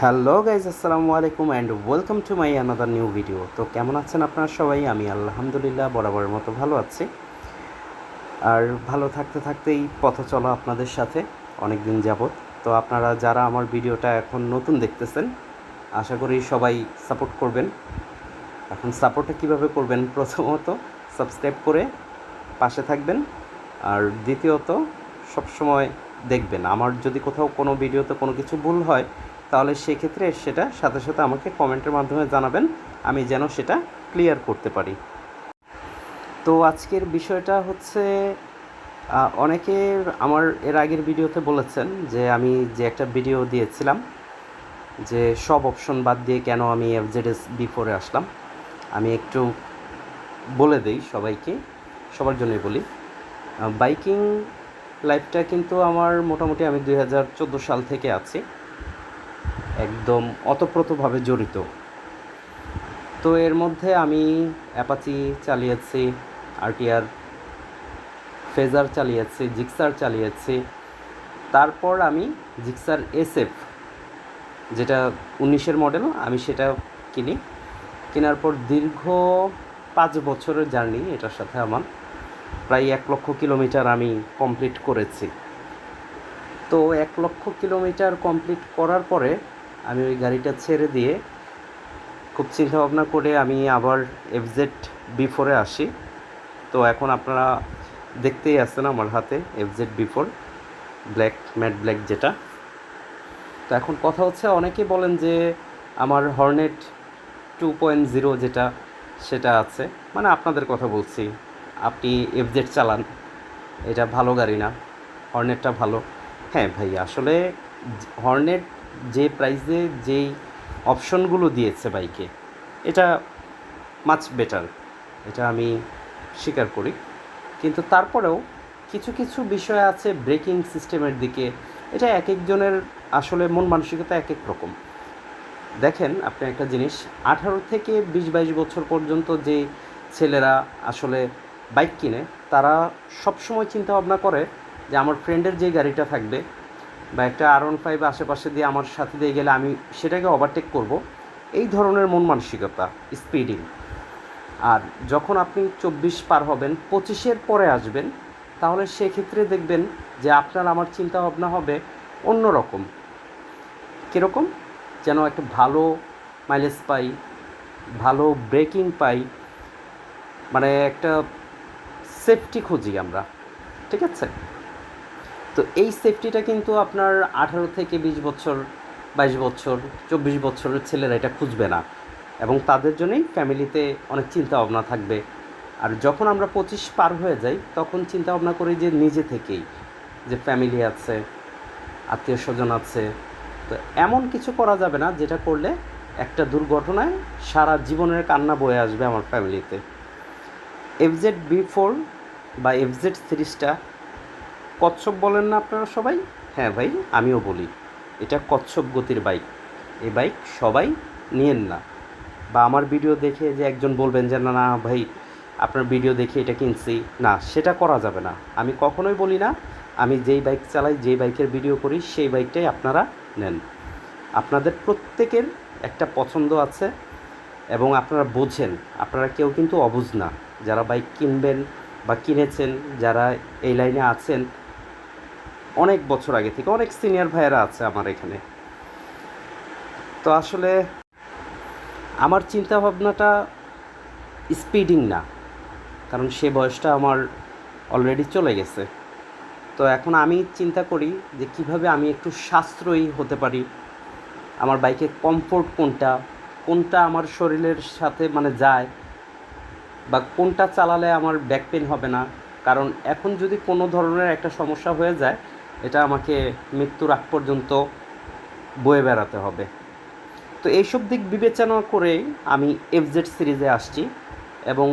Hello guys আসসালামু আলাইকুম and welcome to my another new video তো কেমন আছেন আপনারা সবাই? আমি আলহামদুলিল্লাহ বরাবরের মতো ভালো আছি। আর ভালো থাকতে থাকতেই পথ চলা আপনাদের সাথে অনেক দিন যাবৎ। তো আপনারা যারা আমার ভিডিওটা এখন নতুন দেখতেছেন, আশা করি সবাই সাপোর্ট করবেন। এখন সাপোর্টটা কীভাবে করবেন? প্রথমত সাবস্ক্রাইব করে পাশে থাকবেন। আর দ্বিতীয়ত সবসময় দেখবেন। আমার যদি কোথাও কোনো ভিডিওতে কোনো কিছু ভুল হয় তাহলে সেক্ষেত্রে সেটা সাথে সাথে আমাকে কমেন্টের মাধ্যমে জানাবেন, আমি যেন সেটা ক্লিয়ার করতে পারি। তো আজকের বিষয়টা হচ্ছে অনেকে আমার এর আগের ভিডিওতে বলেছেন যে আমি যে একটা ভিডিও দিয়েছিলাম যে সব অপশন বাদ দিয়ে কেন আমি এফজেডএস বি ফোরে আসলাম। আমি একটু বলে দেই সবাইকে, সবার জন্যই বলি। বাইকিং লাইফটা কিন্তু আমার মোটামুটি আমি দুই হাজার চোদ্দ সাল থেকে আছি। একদম অতপ্রতভাবে জড়িত। তো এর মধ্যে আমি অ্যাপাচি চালিয়েছি, আরটিআর, ফেজার চালিয়েছি, জিক্সার চালিয়েছি। তারপর আমি জিক্সার এসএফ, যেটা উনিশের মডেল, আমি সেটা কিনি। কেনার পর দীর্ঘ পাঁচ বছরের জার্নি এটার সাথে আমার। প্রায় এক লক্ষ কিলোমিটার আমি কমপ্লিট করেছি। তো এক লক্ষ কিলোমিটার কমপ্লিট করার পরে আমি ওই গাড়িটা ছেড়ে দিয়ে খুব চিন্তা ভাবনা করে আমি আবার এফজেড বি ফোরে আসি। তো এখন আপনারা দেখতেই আছেন আমার হাতে FZ B four black matte black যেটা। তো এখন কথা হচ্ছে, অনেকে বলেন যে আমার হর্নেট টু পয়েন্ট জিরো যেটা, সেটা আছে। মানে আপনাদের কথা বলছি, আপনি এফজেড চালান, এটা ভালো গাড়ি না হর্নেটটা ভালো। হ্যাঁ ভাই আসলে হর্নেট যে প্রাইসে যেই অপশনগুলো দিয়েছে বাইকে এটা মাচ বেটার এটা আমি স্বীকার করি। কিন্তু তারপরেও কিছু কিছু বিষয় আছে ব্রেকিং সিস্টেমের দিকে। এটা এক একজনের আসলে মন মানসিকতা এক এক রকম। দেখেন, আপনি একটা জিনিস, আঠারো থেকে বিশ, বাইশ বছর পর্যন্ত যে ছেলেরা আসলে বাইক কিনে, তারা সবসময় চিন্তা ভাবনা করে যে আমার ফ্রেন্ডের যে গাড়িটা থাকবে বা একটা আর ওয়ান ফাইভ আশেপাশে দিয়ে আমার সাথে দিয়ে গেলে আমি সেটাকে ওভারটেক করব। এই ধরনের মন মানসিকতা স্পিডিং আর যখন আপনি চব্বিশ পার হবেন, পঁচিশের পরে আসবেন, তাহলে সেক্ষেত্রে দেখবেন যে আপনার আমার চিন্তা ভাবনা হবে অন্যরকম। কীরকম? যেন একটা ভালো মাইলেজ পাই, ভালো ব্রেকিং পাই মানে একটা সেফটি খুঁজি আমরা। ঠিক আছে? তো এই সেফটিটা কিন্তু আপনার আঠারো থেকে বিশ বছর, বাইশ বছর, চব্বিশ বছরের ছেলেরা এটা খুঁজবে না। এবং তাদের জন্যই ফ্যামিলিতে অনেক চিন্তা ভাবনা থাকবে। আর যখন আমরা পঁচিশ পার হয়ে যাই, তখন চিন্তা ভাবনা করি যে নিজে থেকেই যে ফ্যামিলি আছে, আত্মীয় স্বজন আছে। তো এমন কিছু করা যাবে না যেটা করলে একটা দুর্ঘটনায় সারা জীবনের কান্না বয়ে আসবে আমার ফ্যামিলিতে এফজেড বি ফোর বা এফজেড সিরিজটা কচ্ছপ বলেন না আপনারা সবাই? হ্যাঁ ভাই, আমিও বলি। এটা কচ্ছপ গতির বাইক। এই বাইক সবাই নিয়েন না। বা আমার ভিডিও দেখে যে একজন বলবেন যে, না না, ভাই, আপনার ভিডিও দেখে এটা কিনছি। না, সেটা করা যাবে না। আমি কখনোই বলি না, আমি যেই বাইক চালাই, যেই বাইকের ভিডিও করি, সেই বাইকটাই আপনারা নেন। আপনাদের প্রত্যেকের একটা পছন্দ আছে এবং আপনারা বোঝেন। আপনারা কেউ কিন্তু অবুঝ না। যারা বাইক কিনবেন বা কিনেছেন, যারা এই লাইনে আছেন অনেক বছর আগে থেকে, অনেক সিনিয়র ভাইয়েরা আছে আমার এখানে। তো আসলে আমার চিন্তা ভাবনাটা স্পিডিং না, কারণ সে বয়সটা আমার অলরেডি চলে গেছে। তো এখন আমি চিন্তা করি যে কীভাবে আমি একটু সাশ্রয়ী হতে পারি, আমার বাইকের কমফোর্ট কোনটা কোনটা আমার শরীরের সাথে মানে যায়, বা কোনটা চালালে আমার ব্যাক পেন হবে না, কারণ এখন যদি কোনো ধরনের একটা সমস্যা হয়ে যায় এটা আমাকে মৃত্যুর আগ পর্যন্ত বয়ে বেড়াতে হবে। তো এইসব দিক বিবেচনা করেই আমি এফজেড সিরিজে আসছি এবং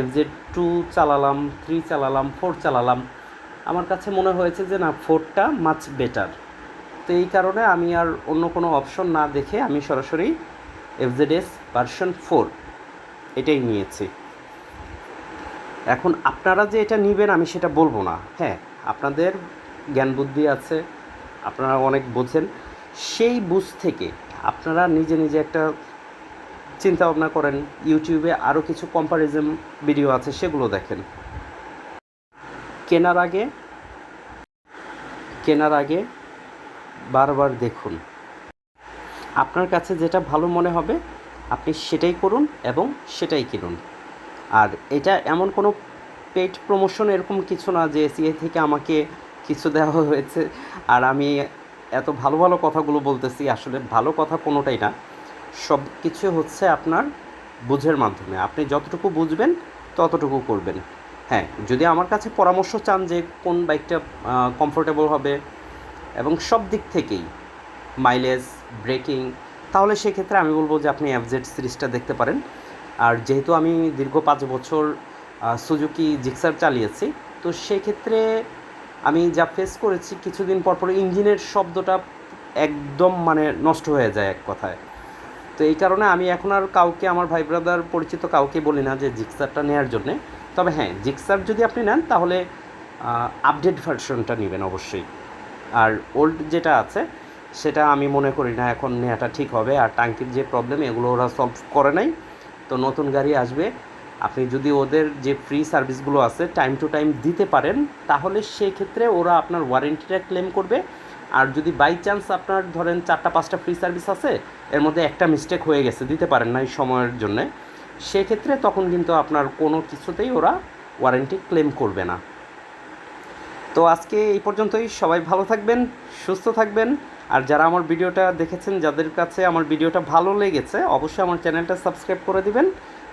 এফজেড টু চালালাম থ্রি চালালাম ফোর চালালাম। আমার কাছে মনে হয়েছে যে না ফোরটা মাচ বেটার তো এই কারণে আমি আর অন্য কোনো অপশন না দেখে আমি সরাসরি এফজেড এস ভার্সন ফোর এটাই নিয়েছি। এখন আপনারা যে এটা নেবেন, আমি সেটা বলব না। হ্যাঁ আপনাদের জ্ঞান বুদ্ধি আছে, আপনারা অনেক বোঝেন। সেই বুঝ থেকে আপনারা নিজে নিজে একটা চিন্তা ভাবনা করেন, ইউটিউবে আরও কিছু কম্পারিজম ভিডিও আছে, সেগুলো দেখেন। কেনার আগে কেনার আগে বারবার দেখুন। আপনার কাছে যেটা ভালো মনে হবে, আপনি সেটাই করুন এবং সেটাই কিনুন। আর এটা এমন কোনো পেড প্রমোশন এরকম কিছু না যে এসিআই থেকে আমাকে কিছু দেওয়া হয়েছে। আর আমি এত ভালো ভালো কথাগুলো বলতেছি, আসলে ভালো কথা কোনোটাই না। সব কিছু হচ্ছে আপনার বুঝের মাধ্যমে। আপনি যতটুকু বুঝবেন, ততটুকু করবেন। হ্যাঁ যদি আমার কাছে পরামর্শ চান যে কোন বাইকটা কমফোর্টেবল হবে এবং সব দিক থেকেই মাইলেজ ব্রেকিং তাহলে সেক্ষেত্রে আমি বলব যে আপনি এফজেড সিরিজটা দেখতে পারেন। আর যেহেতু আমি দীর্ঘ পাঁচ বছর সুজুকি জিক্সার চালিয়েছি, তো সেক্ষেত্রে আমি যা ফেস করেছি, কিছুদিন পর পর ইঞ্জিনের শব্দটা একদম মানে নষ্ট হয়ে যায় এক কথায়। তো এই কারণে আমি এখন আর কাউকে, আমার ভাই ব্রাদার পরিচিত কাউকে বলি না যে জিক্সারটা নেওয়ার জন্যে। তবে হ্যাঁ জিক্সার যদি আপনি নেন, তাহলে আপডেট ভার্সনটা নেবেন অবশ্যই। আর ওল্ড যেটা আছে, সেটা আমি মনে করি না এখন নেওয়াটা ঠিক হবে। আর টাঙ্কির যে প্রবলেম এগুলো ওরা সলভ করে নাই। তো নতুন গাড়ি আসবে। আপনি যদি ওদের যে ফ্রি সার্ভিসগুলো আছে টাইম টু টাইম দিতে পারেন, তাহলে সেই ক্ষেত্রে ওরা আপনার ওয়ারেন্টিটা ক্লেম করবে। আর যদি বাই চান্স আপনার ধরেন চারটা, পাঁচটা ফ্রি সার্ভিস আছে, এর মধ্যে একটা মিস্টেক হয়ে গেছে, দিতে পারেন না এই সময়ের জন্যে, সেক্ষেত্রে তখন কিন্তু আপনার কোনো কিছুতেই ওরা ওয়ারেন্টি ক্লেম করবে না। তো আজকে এই পর্যন্তই, সবাই ভালো থাকবেন, সুস্থ থাকবেন। আর যারা আমার ভিডিওটা দেখেছেন, যাদের কাছে আমার ভিডিওটা ভালো লেগেছে, অবশ্যই আমার চ্যানেলটা সাবস্ক্রাইব করে দিবেন।